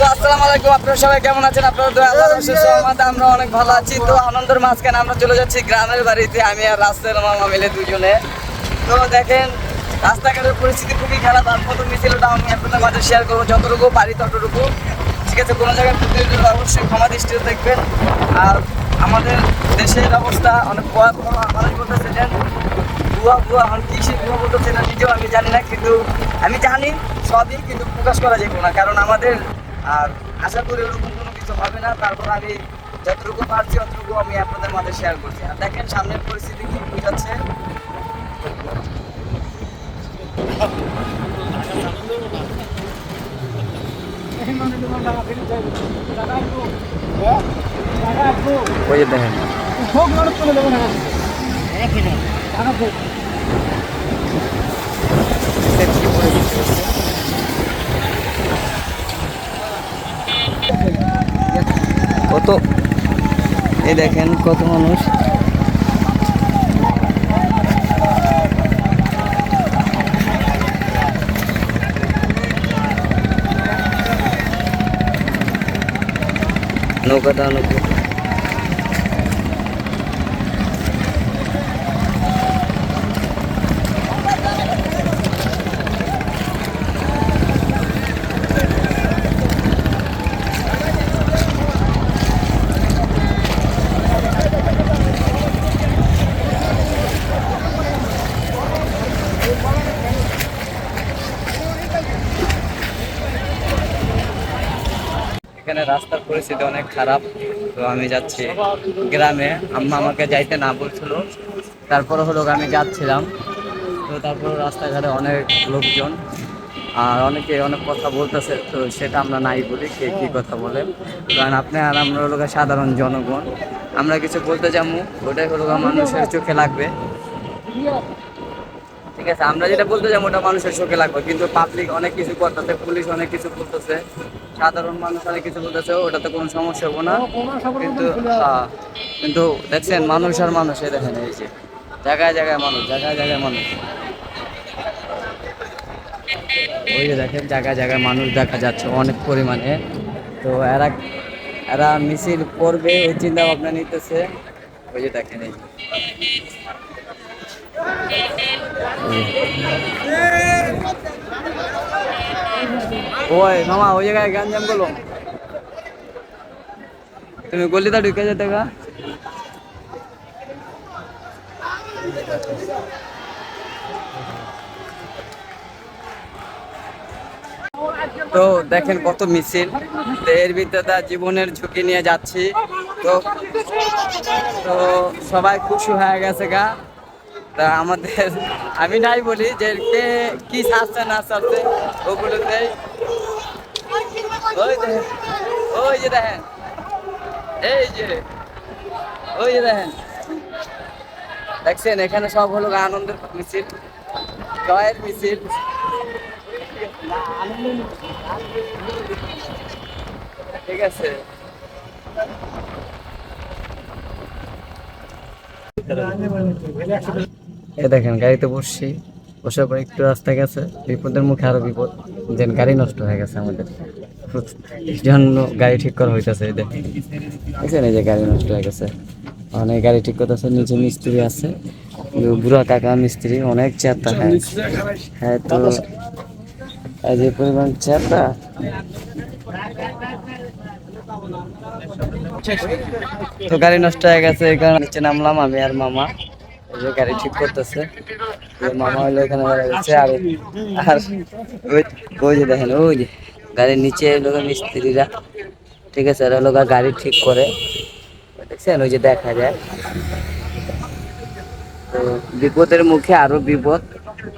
তো আসসালামু আলাইকুম, আপনারা সবাই কেমন আছেন? আপনারা আল্লাহর আমরা অনেক ভালো আছি। তো আনন্দের মাঝখানে আমরা চলে যাচ্ছি গ্রামের বাড়িতে, আমি আর রাস্তার মামা মিলে দুজনে। তো দেখেন, রাস্তাঘাটের পরিস্থিতি খুবই খারাপ, আর প্রথম মিছিলটা আমি আপনাদের মাঝে শেয়ার করব, যতটুকু পারি ততটুকু। ঠিক কোনো জায়গায় অবশ্যই ক্ষমা দৃষ্টিতে দেখবেন। আর আমাদের দেশের অবস্থা অনেক মানুষ বলতেছিলেন ভুয়া ভুয়া, এখন কি সে ভুয়া নিজেও আমি জানি না, কিন্তু আমি জানি, সবই কিন্তু প্রকাশ করা যাবে না। কারণ আমাদের আর আশা করি ওরকম কোনো কিছু হবে না। তারপর আমি যতটুকু পারছি অতটুকু আমি আপনাদের মাঝে শেয়ার করছি। আর দেখেন সামনের পরিস্থিতি কি বোঝাচ্ছে? ওই দেখেন কত এই দেখেন কত মানুষ। নৌকাটা নৌকা এখানে রাস্তার পরিস্থিতি অনেক খারাপ। তো আমি যাচ্ছি গ্রামে। আম্মা আমাকে যাইতে না বলছিল। তারপরে হলো আমি যাচ্ছিলাম। তো তারপর রাস্তাঘাটে অনেক লোকজন। আর অনেকে অনেক কথা বলতেছে, তো সেটা আমরা নাই বলি, কে কী কথা বলে। কারণ আপনি আর আমরা হলো সাধারণ জনগণ। আমরা কিছু বলতে যাব, ওটাই হলো মানুষের চোখে লাগবে। ঠিক আছে আমরা যেটা বলতে যাব ওটা মানুষের চোখে লাগবে কিন্তু পাবলিক অনেক কিছু করতেছে পুলিশ অনেক কিছু করতেছে সাধারণ মানুষ অনেক কিছু বলতেছে ওটাতে কোনো সমস্যা হব না। কিন্তু হ্যাঁ, কিন্তু দেখছেন মানুষ আর মানুষ দেখেন এই যে জায়গায় জায়গায় মানুষ জায়গায় জায়গায় মানুষ। ওই যে দেখেন জায়গায় জায়গায় মানুষ দেখা যাচ্ছে অনেক পরিমাণে। তো এরা এরা মিছিল করবে এই চিন্তা ভাবনা নিতেছে। ওই যে দেখেন এই ওই মামা, ওই জায়গায় গ্যাঞ্জাম করল। তুমি গলিটা ঢুকে যেতে গা। তো দেখেন কত মিছিল। তো এর ভিতরে তার জীবনের ঝুঁকি নিয়ে যাচ্ছি। তো তো সবাই খুশি হয়ে গেছে গা। তা আমাদের, আমি নাই বলি যে কে, কি সাজছে, না সাজছে ওগুলোতে ওই দেখেন ওই যে দেখেন, এই যে, ওই যে দেখেন। দেখছেন, এখানে সব হলো আনন্দের মিছিল, জয়ের মিছিল। ঠিক আছে। এ দেখেন, গাড়িতে বসছি। বসার পর একটু রাস্তা গেছে, বিপদের মুখে আরও বিপদ। যেন গাড়ি নষ্ট হয়ে গেছে আমাদের। জন্য গাড়ি ঠিক করা হইতেছে দেখেন। এই যে গাড়ি নষ্ট হয়ে গেছে। অনেক গাড়ি ঠিক করতেছে নিচে মিস্ত্রি আছে। বুড়া কাকা মিস্ত্রি, অনেক চেতা হ্যাঁ। হ্যাঁ তো যে পরিমাণ চেতা তো গাড়ি নষ্ট হয়ে গেছে, এই কারণে নিচে নামলাম আমি আর মামা। গাড়ি ঠিক করতেছে। মামা হলো এখানে দাঁড়িয়েছে আর আর ওই যে দেখেন, ওই যে গাড়ির নিচে লোক মিস্ত্রিরা। ঠিক আছে আর লোক গাড়ি ঠিক করে। দেখছেন, ওই যে দেখা যায়। তো বিপদের মুখে আরও বিপদ।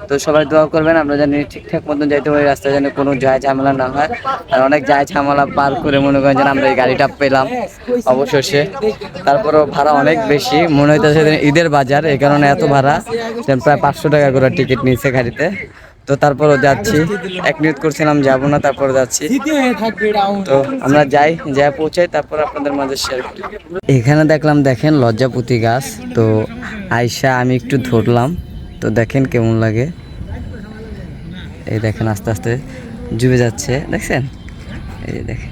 তো সবাই দোয়া করবেন, আমরা জানি ঠিকঠাক মতন যাইতে পারি, রাস্তায় যেন কোনো যায় ঝামেলা না হয়। আর অনেক যায় ঝামেলা পার করে মনে করেন যেন আমরা এই গাড়িটা পেলাম অবশেষে। তারপরও ভাড়া অনেক বেশি। মনে হইতেছে যে ঈদের বাজার, এই কারণে এত ভাড়া প্রায় পাঁচশো টাকা করে টিকিট নিয়েছে গাড়িতে। তো তারপরও যাচ্ছি। এক মিনিট করছিলাম, যাব না, তারপর যাচ্ছি। তো আমরা যাই যাই পৌঁছাই, তারপর আপনাদের মাঝে শেয়ার করি। এখানে দেখলাম, দেখেন লজ্জাপতি গাছ। তো আয়সা আমি একটু ধরলাম। তো দেখেন কেমন লাগে। এই দেখেন আস্তে আস্তে জুবে যাচ্ছে, দেখছেন? এই দেখেন।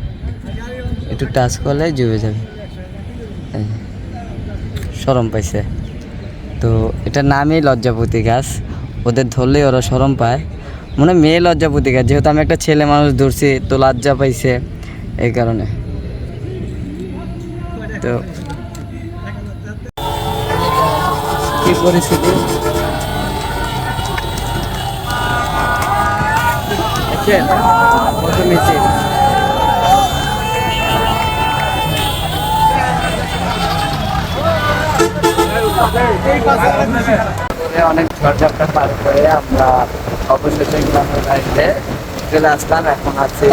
একটু টাচ করলে জুবে যাবে। সরম পাইছে। তো এটার নামই লজ্জাপতি গাছ। ওদের ধরলেই ওরা সরম পায়। মনে মেয়ে লজ্জাপতি গাছ। যেহেতু আমি একটা ছেলে মানুষ ধরছি, তো লজ্জা পাইছে এই কারণে। তো কি পরিস্থিতি? দেখছেন কত মিছিল অনেক ঝড়ঝাপটা পার করে আমরা অবশেষে গ্রামের বাড়িতে চলে আসলাম। এখন আছে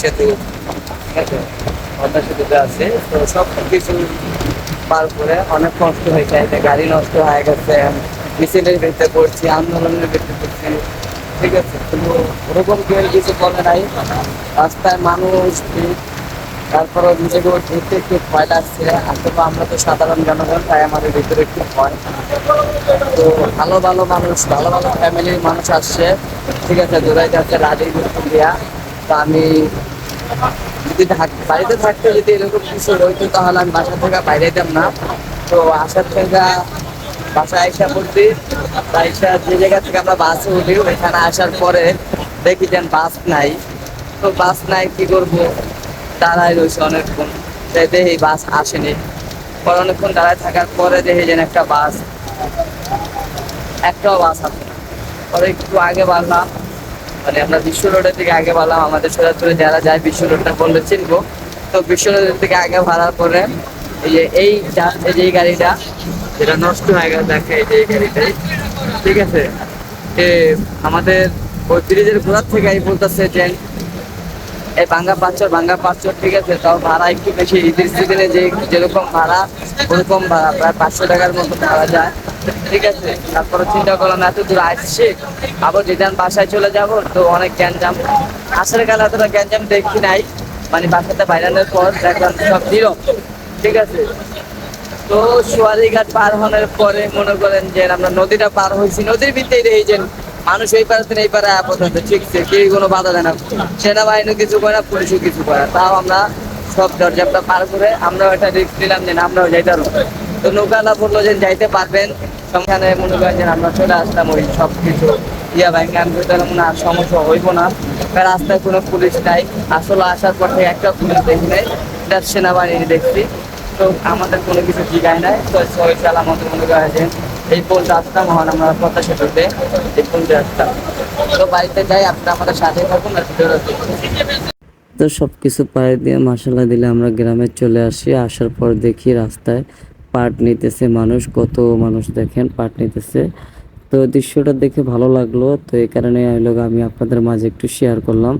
সেতু আছে। সব কিছু পার করে অনেক কষ্ট হয়েছে গাড়ি নষ্ট হয়ে গেছে, মিছিলের ভিতরে পড়ছি, আন্দোলনের ভিতরে পড়ছি। ঠিক আছে, কিন্তু ওরকম কেউ কিছু বলে নাই। রাস্তায় মানুষ ভিড় তারপরে নিজেকে ঘুরতে একটু ভয় লাগছে আসলে আমরা তো সাধারণ জনগণ, তাই আমাদের ভিতরে একটু ভয়। তো ভালো ভালো মানুষ, ভালো ভালো ফ্যামিলির মানুষ আসছে। ঠিক আছে দৌড়াই যাচ্ছে রাজি দিয়া। তো আমি যদি বাড়িতে থাকতে যদি এরকম কিছু হইতো, তাহলে আমি বাসা থেকে বাইরে যেতাম না। তো আসার থেকে বাসায় আইসা পড়ছি। আইসা যে জায়গা থেকে আমরা বাসে উঠি, ওইখানে আসার পরে দেখি যেন বাস নাই। তো বাস নাই, কি করব? দাঁড়ায় রয়েছে অনেকক্ষণ। তাই দেখি বাস আসেনি। পরে অনেকক্ষণ দাঁড়ায় থাকার পরে দেখি যেন একটা বাস, একটাও বাস আসে পরে একটু আগে বাড়লাম। মানে আমরা বিশ্ব রোডের দিকে আগে বাড়লাম। আমাদের সোজাচুরে যারা যায় বিশ্ব রোডটা বললে চিনবো। তো বিশ্ব রোডের দিকে আগে ভাড়ার পরে এই যে, এই গাড়িটা নষ্ট হয়ে গেছে ঠিক আছে? এ, আমাদের থেকে এই বলতেছে যে এই ঠিক আছে? ভাড়া একটু বেশি। যে যেরকম ভাড়া, ওরকম ভাড়া, প্রায় পাঁচশো টাকার মতো ভাড়া যায়। ঠিক আছে? তারপরে চিন্তা করলাম, এত দূর আসছি, আবার রিটার্ন বাসায় চলে যাব, তো অনেক গ্যাঞ্জাম। আসার কালে এতটা গ্যাঞ্জাম দেখি নাই মানে বাসাতে বাইরানোর পর দেখলাম সব নীরব। ঠিক আছে? তো সোয়ারিঘাট পার হওয়ার পরে মনে করেন যে আমরা নদীটা পার হয়েছি। নদীর ভিতরেই দেখি যে মানুষ এই পারে এই পারে আপাতত ঠিকছে কেউ কোনো বাধা দেয় না। সেনাবাহিনী কিছু করে না, পুলিশও কিছু করে। তাও আমরা সব দরজাটা পার করে আমরা একটা রিস্ক নিলাম যে আমরাও যাইতে পারব তো নৌকালা বলল যে যাইতে পারবেন। সেখানে মনে করেন যে আমরা চলে আসলাম, ওই সব কিছু ইয়া ব্যাংকে আমি বলতে পারলাম না সমস্যা হইব না। রাস্তায় কোনো পুলিশ নাই। আসলে আসার পর থেকে একটা পুলিশ দেখি নাই সেনাবাহিনী দেখছি। তো আমাদের কোনো কিছু জিগায় নাই। তো আমাদের মনে করা যে এই আসতাম আমরা এই আসতাম তো বাড়িতে যাই, আপনারা আমাদের সাথে থাকুন আর তো সব কিছু পায়ে দিয়ে মশলা দিলে আমরা গ্রামে চলে আসি, আসার পর দেখি রাস্তায় পাট নিতেছে মানুষ, কত মানুষ দেখেন পাট নিতেছে। তো দৃশ্যটা দেখে ভালো লাগল। তো এই কারণে আমি আপনাদের মাঝে একটু শেয়ার করলাম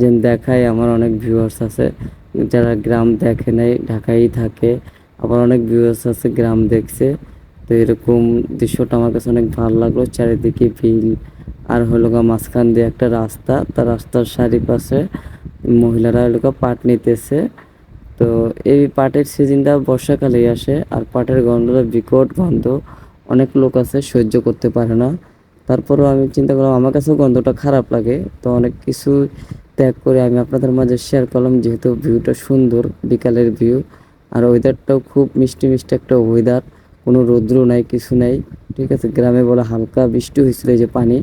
যে দেখায় আমার অনেক ভিউয়ার্স আছে। যারা গ্রাম দেখে নাই ঢাকায় থাকে, আবার অনেক ভিউয়ার্স আছে গ্রাম দেখছে। তো এরকম দৃশ্যটা আমার কাছে অনেক ভালো লাগল। চারিদিকে বিল আর হলো গা মাঝখান দিয়ে একটা রাস্তা তার রাস্তার চারিপাশে মহিলারা হলো গা পাট নিতেছে। তো এই পাটের সিজনটা বর্ষাকালেই আসে, আর পাটের গন্ধটা বিকট গন্ধ। অনেক লোক আছে, সহ্য করতে পারে না। তারপরেও আমি চিন্তা করলাম, আমার কাছেও গন্ধটা খারাপ লাগে। তো অনেক কিছু ত্যাগ করে আমি আপনাদের মাঝে শেয়ার করলাম, যেহেতু ভিউটা সুন্দর, বিকালের ভিউ আর ওয়েদারটাও খুব মিষ্টি মিষ্টি একটা ওয়েদার কোনো রৌদ্র নাই, কিছু নাই। ঠিক আছে, গ্রামে বলে হালকা বৃষ্টি হয়েছিল যে পানি।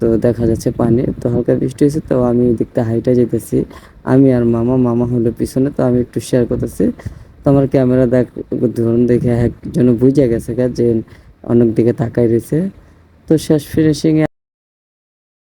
তো দেখা যাচ্ছে পানি, তো হালকা বৃষ্টি হয়েছে, তো আমি দিকটা হাইটা যেতেছি। আমি আর মামা মামা হলো পিছনে, তো আমি একটু শেয়ার করতেছি। তো আমার ক্যামেরা দেখ, ধরুন দেখে একজন বুঝে গেছে যে অনেক দিকে তাকাই রয়েছে। তো শেষ ফিনিশিংয়ে